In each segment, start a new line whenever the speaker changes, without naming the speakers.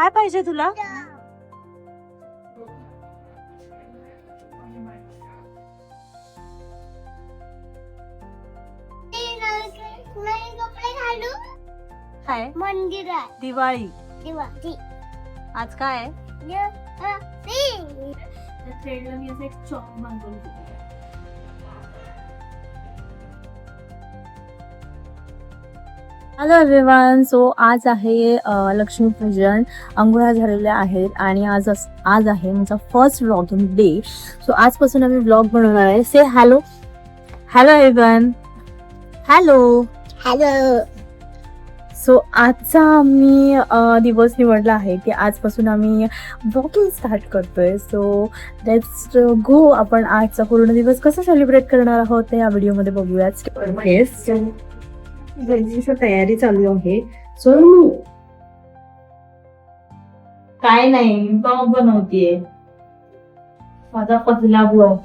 काय पाहिजे तुला? काय?
मंदिरात
दिवाळी.
दिवाळी
आज काय? आहे
दिवाळी.
ट्रेडला मी असं एक चॉक मागवून
हॅलो एव्हरीवन सो आज आहे लक्ष्मीपूजन. अंघोळ्या झालेल्या आहेत आणि आज आज आहे आमचा फर्स्ट व्लॉगिंग डे सो आजपासून आम्ही व्लॉग बनवणार आहे. Say hello hello Evan hello
hello
so आजचा आम्ही दिवस निवडला आहे की आजपासून आम्ही ब्लॉगिंग स्टार्ट करतोय. सो लेट्स गो आपण आजचा पूर्ण दिवस कसा सेलिब्रेट करणार आहोत ते या व्हिडिओमध्ये बघूयाच गरजेची तयारी चालू आहे. सो काय नाही ब्लॉग बनवतीये. माझा पहिला ब्लॉग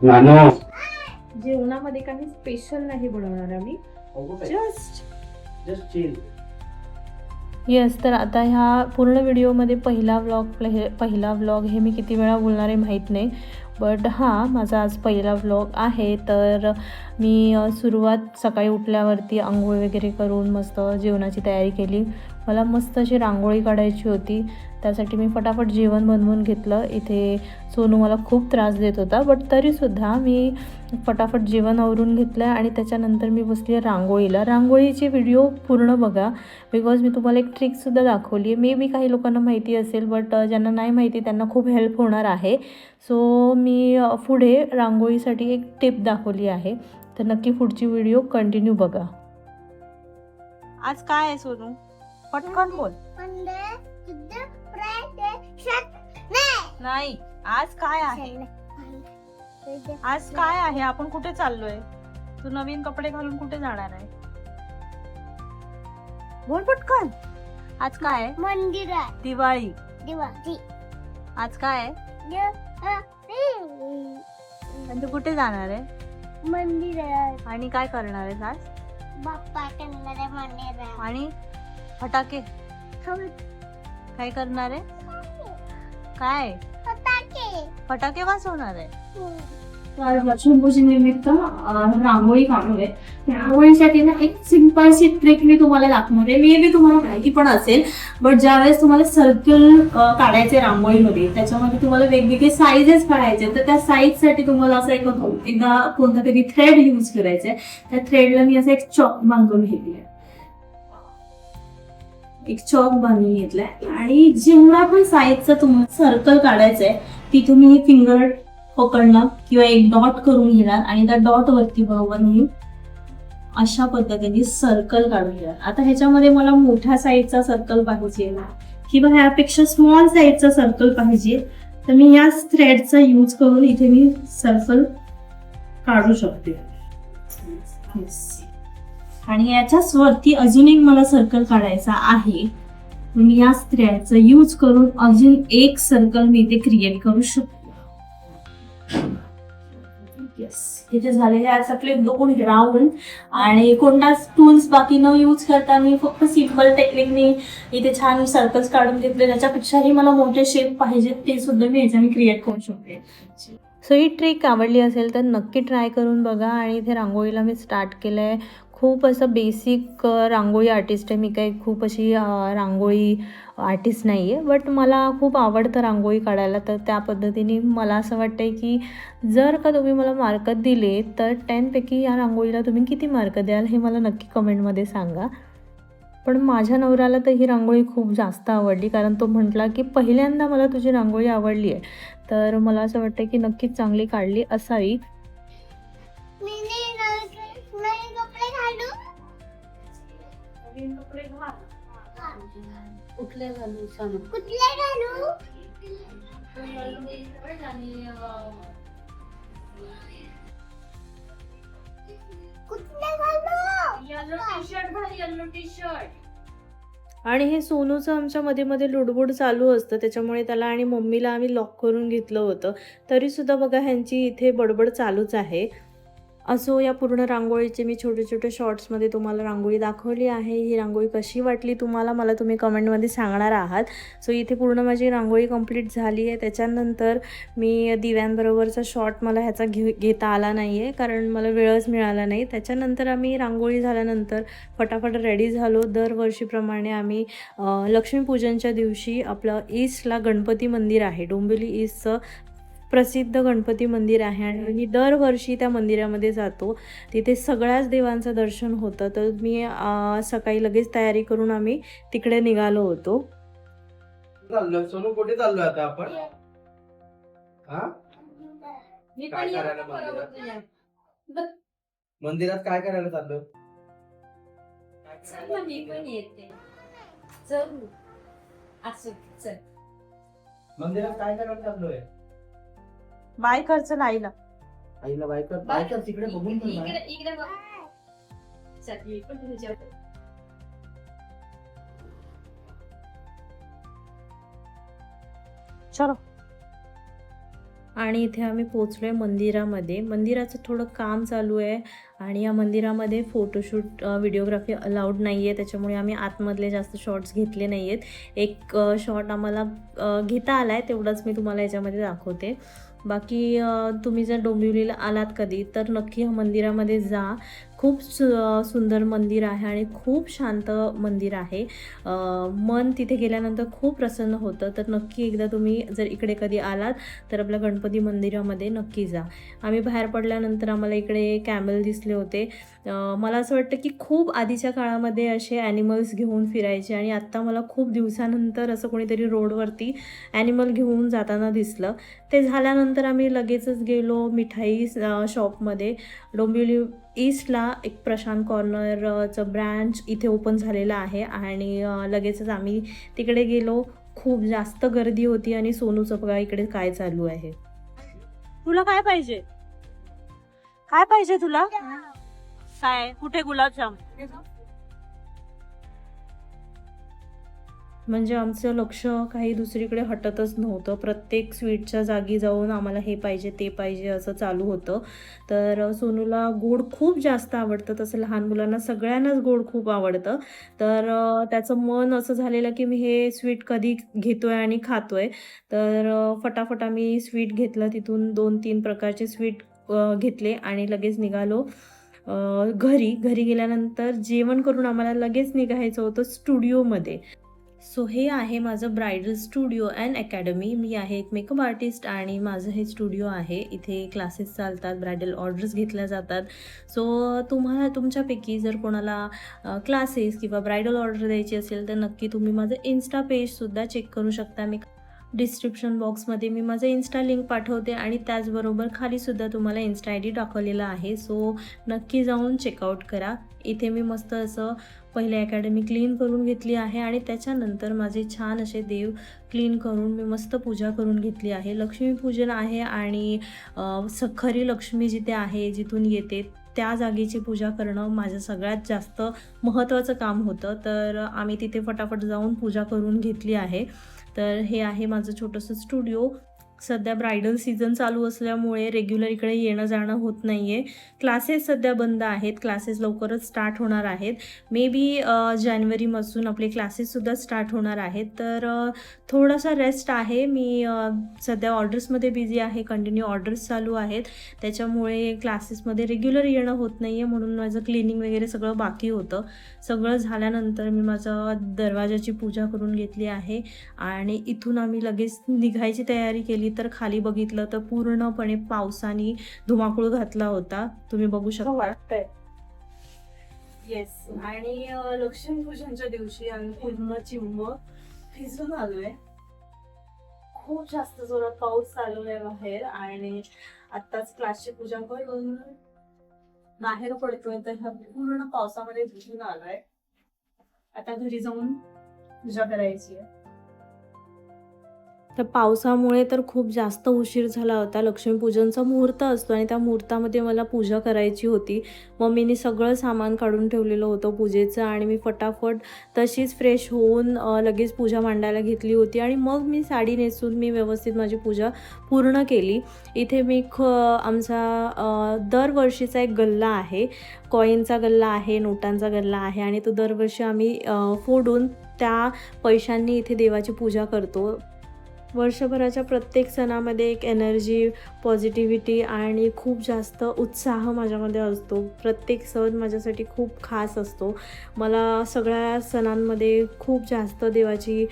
नानो.
जेवणामध्ये काही स्पेशल नाही बनवणार आम्ही. जस्ट
जस्ट चिल
येस तर आता ह्या पूर्ण व्हिडिओमध्ये पहिला व्लॉग पहिला व्लॉग हे मी किती वेळा बोलणार आहे माहीत नाही. बट हां माझा आज पहिला व्लॉग आहे. तर मी सुरुवात सकाळी उठल्यावरती आंघोळ वगैरे करून मस्त जेवणाची तयारी केली. मला मस्त अशी रांगोळी काढायची होती. त्यासाठी मी फटाफट जेवण बनवून घेतलं. इथे सोनू मला खूप त्रास देत होता बट तरीसुद्धा मी फटाफट जेवण आवरून घेतलं आणि त्याच्यानंतर मी बसली रांगोळीला. रांगोळीचे व्हिडिओ पूर्ण बघा बिकॉज मी तुम्हाला एक ट्रिकसुद्धा दाखवली आहे. मे बी काही लोकांना माहिती असेल बट ज्यांना नाही माहिती त्यांना खूप हेल्प होणार आहे. सो मी पुढे रांगोळीसाठी एक टिप दाखवली आहे. तर नक्की पुढची व्हिडिओ कंटिन्यू बघा.
आज काय आहे सोनू? पटकन बोल.
मंदिर नाही.
नाही आज काय आहे? आज काय आहे? आपण कुठे चाललोय? तू नवीन कपडे घालून कुठे जाणार आहे? बोल पटकन. आज काय आहे?
मंदिरात
दिवाळी.
दिवाळी.
आज काय आहे. आणि तू कुठे जाणार आहे?
मंदिरात
आणि काय करणार आहे आज?
बाप्पा करणारे मंदिरात
आणि? फटाके. काय करणार आहे? काय?
फटाके.
फटाके वाजवणार आहे.
लक्ष्मीपूजनेनिमित्त अं, रांगोळी काढूय रांगोळीसाठी ना एक सिंपलशी ट्रिक मी तुम्हाला दाखवणार आहे मे बी तुम्हाला माहिती पण असेल बट ज्यावेळेस तुम्हाला सर्कल काढायचे रांगोळीमध्ये त्याच्यामध्ये तुम्हाला वेगवेगळे साईजेस काढायचे. तर त्या साईजसाठी तुम्हाला असं एक एकदा कोणता तरी थ्रेड यूज करायचा आहे त्या थ्रेडला मी असं एक चॉक बांधून घेतली एक चॉक बांधून घेतलाय. आणि जेवढा पण साईजचा तुम्हाला सर्कल काढायचंय ती तुम्ही फिंगर पकडणार किंवा एक डॉट करून घेणार आणि त्या डॉट वरती बरोबर मी अशा पद्धतीने सर्कल काढून घेणार. आता ह्याच्यामध्ये मला मोठ्या साईजचा सर्कल पाहिजे किंवा ह्यापेक्षा स्मॉल साईजचा सर्कल पाहिजे तर मी या थ्रेडचा यूज करून इथे मी सर्कल काढू शकते. आणि याच्याच वरती अजून एक मला सर्कल काढायचा आहे. मी या स्त्रियाचा यूज करून अजून एक सर्कल मी इथे क्रिएट करू शकतो. येस इथे झालेले आहेत आपले दोन राऊंड आणि कोणताच टूल्स बाकी न यूज करता मी फक्त सिंपल टेक्निकने इथे छान सर्कल्स काढून घेतले. त्याच्यापेक्षाही मला मोठे शेप पाहिजेत ते सुद्धा मी याच्याने क्रिएट करू शकते.
सो ही ट्रिक आवडली असेल तर नक्की ट्राय करून बघा. आणि इथे रांगोळीला मी स्टार्ट केलं आहे खूप असं बेसिक रांगोळी आर्टिस्ट आहे. मी काही खूप अशी रांगोळी आर्टिस्ट नाही आहे बट मला खूप आवडतं रांगोळी काढायला. तर त्या पद्धतीने मला असं वाटतं आहे की जर का तुम्ही मला मार्क दिले तर टेनपैकी या रांगोळीला तुम्ही किती मार्क द्याल हे मला नक्की कमेंटमध्ये सांगा. पण माझ्या नवऱ्याला तर ही रांगोळी खूप जास्त आवडली. कारण तो म्हटला की पहिल्यांदा मला तुझी रांगोळी आवडली आहे. तर मला असं वाटतं की नक्कीच चांगली काढली असावी.
घालू.
सांग?
कुठले घालू? कुठले घालू?
आणि हे सोनूचं आमच्या मध्ये मध्ये लुडबुड चालू असतं त्याच्यामुळे त्याला आणि मम्मीला आम्ही लॉक करून घेतलं होतं. तरीसुद्धा बघा ह्यांची इथे बडबड चालूच आहे. असो या पूर्ण रांगोळीचे मी छोटे छोटे शॉर्ट्समध्ये तुम्हाला रांगोळी दाखवली आहे. ही रांगोळी कशी वाटली तुम्हाला मला तुम्ही कमेंटमध्ये सांगणार आहात. सो इथे पूर्ण माझी रांगोळी कंप्लीट झाली आहे. त्याच्यानंतर मी दिव्यांबरोबरचा शॉर्ट मला ह्याचा घे घेता आला नाही आहे कारण मला वेळच मिळाला नाही. त्याच्यानंतर आम्ही रांगोळी झाल्यानंतर फटाफट रेडी झालो. दरवर्षीप्रमाणे आम्ही लक्ष्मीपूजनच्या दिवशी आपलं ईस्टला गणपती मंदिर आहे. डोंबिवली ईस्टचं प्रसिद्ध गणपती मंदिर आहे आणि मी दरवर्षी त्या मंदिरामध्ये जातो. तिथे सगळ्याच देवांचं दर्शन होतं. तर मी सकाळी लगेच तयारी करून आम्ही तिकडे निघालो होतो.
सोनू कुठे चाललोय आता आपण? हा? काय करायला मंदिरात? मंदिरात काय करायला चाललोय?
चल मग मी पण येते. चल. असं चल.
मंदिरात काय करायला चाललोय?
बाय खर्च आईला
आईला बायकर बायकर तिकडे बघून
इकडे
नाही.
इकडे बघ. चल पण
आणि इथे आम्ही पोचलो आहे मंदिरामध्ये. मंदिराचं थोडं काम चालू आहे आणि या मंदिरामध्ये फोटोशूट व्हिडिओग्राफी अलाउड नाही आहे त्याच्यामुळे आम्ही आतमधले जास्त शॉर्ट्स घेतले नाही आहेत एक शॉर्ट आम्हाला अ, घेता आला आहे तेवढंच मी तुम्हाला याच्यामध्ये दाखवते. बाकी तुम्ही जर डोंबिवलीला आलात कधी तर नक्की मंदिरामध्ये जा. खूप सु सुंदर मंदिर आहे आणि खूप शांत मंदिर आहे. मन तिथे गेल्यानंतर खूप प्रसन्न होतं. तर नक्की एकदा तुम्ही जर इकडे कधी आलात तर आपल्या गणपती मंदिरामध्ये नक्की जा. आम्ही बाहेर पडल्यानंतर आम्हाला इकडे कॅमल दिसले होते. मला असं वाटतं की खूप आधीच्या काळामध्ये असे ॲनिमल्स घेऊन फिरायचे आणि आत्ता मला खूप दिवसानंतर असं कोणीतरी रोडवरती ॲनिमल घेऊन जाताना दिसलं. ते झाल्यानंतर आम्ही लगेचच गेलो मिठाई शॉपमध्ये डोंबिवली ईस्टला एक प्रशांत कॉर्नरचं ब्रँच इथे ओपन झालेलं आहे आणि लगेचच आम्ही तिकडे गेलो. खूप जास्त गर्दी होती आणि सोनूचं बघा इकडे काय चालू आहे.
तुला काय पाहिजे? काय पाहिजे तुला? काय? कुठे गुलाबजाम?
म्हणजे आमचं लक्ष काही दुसरीकडे हटतच नव्हतं. प्रत्येक स्वीटच्या जागी जाऊन आम्हाला हे पाहिजे ते पाहिजे असं चालू होतं. तर सोनूला गोड खूप जास्त आवडतं. तसं लहान मुलांना सगळ्यांनाच गोड खूप आवडतं. तर त्याचं मन असं झालेलं की मी हे स्वीट कधी घेतो आहे आणि खातो आहे तर फटाफट आम्ही स्वीट घेतलं. तिथून दोन तीन प्रकारचे स्वीट घेतले आणि लगेच निघालो घरी. घरी गेल्यानंतर जेवण करून आम्हाला लगेच निघायचं होतं स्टुडिओमध्ये. सो हे आहे माझं ब्रायडल स्टुडिओ अँड अकॅडमी. मी आहे एक मेकअप आर्टिस्ट आणि माझं हे स्टुडिओ आहे. इथे क्लासेस चालतात ब्रायडल ऑर्डर्स घेतल्या जातात. सो तुम्हाला तुमच्यापैकी जर कोणाला क्लासेस किंवा ब्रायडल ऑर्डर द्यायची असेल तर नक्की तुम्ही माझं इन्स्टा पेजसुद्धा चेक करू शकता. मी डिस्क्रिप्शन बॉक्समध्ये मी माझं इन्स्टा लिंक पाठवते आणि त्याचबरोबर खालीसुद्धा तुम्हाला इन्स्टा आय डी टाकवलेला आहे. सो नक्की जाऊन चेकआउट करा. इथे मी मस्त असं पहिले अकॅडमी क्लीन करून घेतली आहे आणि त्याच्यानंतर माझे छान असे देव क्लीन करून मी मस्त पूजा करून घेतली आहे. लक्ष्मीपूजन आहे आणि सखरी खरी लक्ष्मी जिथे आहे जिथून येते त्या जागेची पूजा करणं माझं सगळ्यात जास्त महत्त्वाचं काम होतं. तर आम्ही तिथे फटाफट जाऊन पूजा करून घेतली आहे. तर हे आहे माझं छोटंसं स्टुडिओ. सध्या ब्रायडल सीझन चालू असल्यामुळे रेग्युलर इकडे येणं जाणं होत नाही आहे क्लासेस सध्या बंद आहेत. क्लासेस लवकरच स्टार्ट होणार आहेत. मे बी जानेवारीपासून आपले क्लासेससुद्धा स्टार्ट होणार आहेत. तर थोडासा रेस्ट आहे. मी सध्या ऑर्डर्समध्ये बिझी आहे. कंटिन्यू ऑर्डर्स चालू आहेत. त्याच्यामुळे क्लासेसमध्ये रेग्युलर येणं होत नाही आहे म्हणून माझं क्लिनिंग वगैरे सगळं बाकी होतं. सगळं झाल्यानंतर मी माझं दरवाजाची पूजा करून घेतली आहे. आणि इथून आम्ही लगेच निघायची तयारी केली तर खाली बघितलं तर पूर्णपणे पावसाने धुमाकूळ घातला होता. तुम्ही बघू शकता.
वाटतंय.
येस आणि लक्ष्मीपूजनच्या दिवशी आम्ही पूर्ण चिंब भिजून आलोय. खूप जास्त जोरात पाऊस चालू आहे बाहेर आणि आत्ताच क्लासची पूजा करून बाहेर पडतोय तर ह्या पूर्ण पावसामध्ये भिजून आलाय. आता घरी जाऊन पूजा करायची आहे. तर पावसामुळे तर खूप जास्त उशीर झाला होता. लक्ष्मीपूजनचा मुहूर्त असतो आणि त्या मुहूर्तामध्ये मला पूजा करायची होती. मम्मीने सगळं सामान काढून ठेवलेलं होतं पूजेचं आणि मी फटाफट तशीच फ्रेश होऊन लगेच पूजा मांडायला घेतली होती आणि मग मी साडी नेसून मी व्यवस्थित माझी पूजा पूर्ण केली. इथे मी ख आमचा दरवर्षीचा एक गल्ला आहे. कॉईनचा गल्ला आहे नोटांचा गल्ला आहे आणि तो दरवर्षी आम्ही फोडून त्या पैशांनी इथे देवाची पूजा करतो. वर्षभराच्या प्रत्येक सणामध्ये एक एनर्जी पॉझिटिव्हिटी आणि खूप जास्त उत्साह माझ्यामध्ये असतो. प्रत्येक सण माझ्यासाठी खूप खास असतो. मला सगळ्या सणांमध्ये खूप जास्त देवाची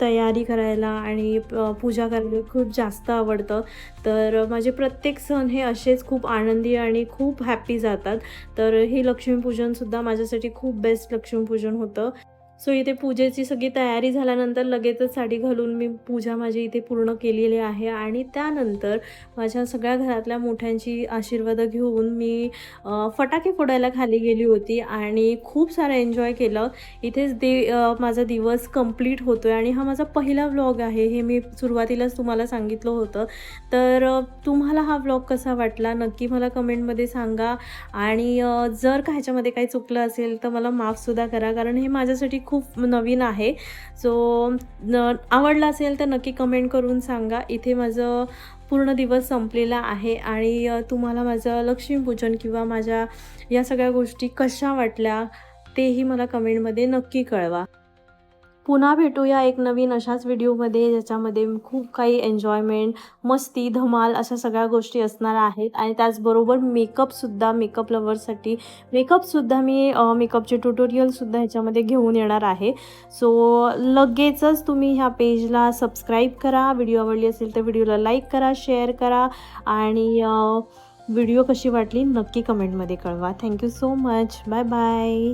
तयारी करायला आणि पूजा करायला खूप जास्त आवडतं. तर माझे प्रत्येक सण हे असेच खूप आनंदी आणि खूप हॅप्पी जातात. तर हे लक्ष्मीपूजनसुद्धा माझ्यासाठी खूप बेस्ट लक्ष्मीपूजन होतं. सो इथे पूजेची सगळी तयारी झाल्यानंतर लगेचच साडी घालून मी पूजा माझी इथे पूर्ण केलेली आहे. आणि त्यानंतर माझ्या सगळ्या घरातल्या मोठ्यांची आशीर्वाद घेऊन मी फटाके फोडायला खाली गेली होती आणि खूप सारं एन्जॉय केलं. इथेच दे माझा दिवस कंप्लीट होतो आहे आणि हा माझा पहिला व्लॉग आहे हे मी सुरुवातीलाच तुम्हाला सांगितलं होतं. तर तुम्हाला हा व्लॉग कसा वाटला नक्की मला कमेंटमध्ये सांगा. आणि जर का ह्याच्यामध्ये काही चुकलं असेल तर मला माफसुद्धा करा कारण हे माझ्यासाठी खूप नवीन आहे. सो न आवडला असेल तर नक्की कमेंट करून सांगा. इथे माझं पूर्ण दिवस संपलेला आहे आणि तुम्हाला माझं लक्ष्मीपूजन किंवा माझ्या या सगळ्या गोष्टी कशा वाटल्या तेही मला कमेंटमध्ये नक्की कळवा. पुन्हा भेटूया एक नवीन अशाच व्हिडिओमध्ये ज्याच्यामध्ये खूप काही एन्जॉयमेंट मस्ती धमाल अशा सगळ्या गोष्टी असणार आहेत. आणि त्याचबरोबर मेकअपसुद्धा मेकअप लवर्ससाठी मेकअपसुद्धा मी मेकअपचे ट्युटोरियलसुद्धा ह्याच्यामध्ये घेऊन येणार आहे. सो लगेचच तुम्ही ह्या पेजला सबस्क्राईब करा. व्हिडिओ आवडली असेल तर व्हिडिओला लाईक करा शेअर करा. आणि व्हिडिओ कशी वाटली नक्की कमेंटमध्ये कळवा. Thank you so much bye bye